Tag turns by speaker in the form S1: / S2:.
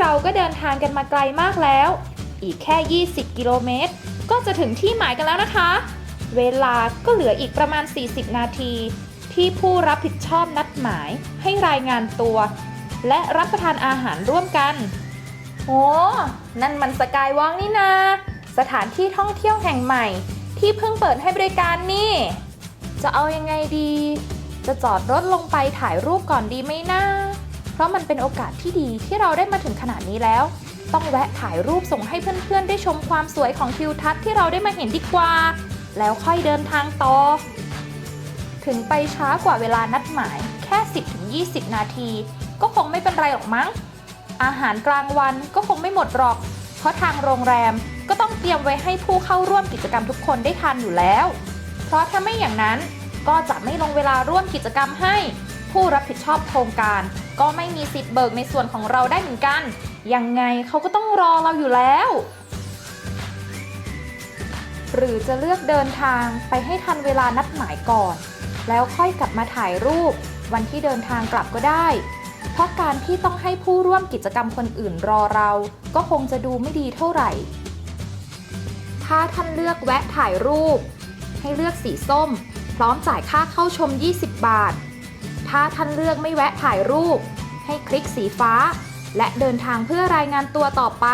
S1: เราก็เดินทางกันมาไกลมากแล้ว อีกแค่ 20 กิโลเมตร ก็จะถึงที่หมายกันแล้วนะคะ เวลาก็เหลืออีกประมาณ 40 นาที ที่ผู้รับผิดชอบนัดหมายให้รายงานตัว และรับประทานอาหารร่วมกัน โอ้นั่นมันสกายวอล์กนี่นา สถานที่ท่องเที่ยวแห่งใหม่ ที่เพิ่งเปิดให้บริการนี่ จะเอายังไงดี จะจอดรถลงไปถ่ายรูปก่อนดีไหมนะ เพราะมันเป็นโอกาสที่ดีที่เราได้มาถึงขนาดนี้แล้ว ต้องแวะถ่ายรูปส่งให้เพื่อนๆ ได้ชมความสวยของทิวทัศน์ที่เราได้มาเห็นดีกว่า แล้วค่อยเดินทางต่อ ถึงไปช้ากว่าเวลานัดหมาย แค่ 10-20 นาที ก็คงไม่เป็นไรหรอกมั้ง อาหารกลางวันก็คงไม่หมดหรอก เพราะทางโรงแรมก็ต้องเตรียมไว้ให้ผู้เข้าร่วมกิจกรรมทุกคนได้ทานอยู่แล้ว เพราะถ้าไม่อย่างนั้นก็จะไม่ลงเวลาร่วมกิจกรรมให้ผู้รับผิดชอบโครงการ ก็ไม่มีสิทธิ์เบิกในส่วนของเราได้เหมือนกัน ยังไงเขาก็ต้องรอเราอยู่แล้ว หรือจะเลือกเดินทางไปให้ทันเวลานัดหมายก่อน แล้วค่อยกลับมาถ่ายรูป วันที่เดินทางกลับก็ได้ เพราะการที่ต้องให้ผู้ร่วมกิจกรรมคนอื่นรอเรา ก็คงจะดูไม่ดีเท่าไหร่ ถ้าท่านเลือกแวะถ่ายรูป ให้เลือกสีส้ม พร้อมจ่ายค่าเข้าชม 20 บาท ถ้าท่านเลือกไม่แวะถ่ายรูป ให้คลิกสีฟ้า และเดินทางเพื่อรายงานตัวต่อไป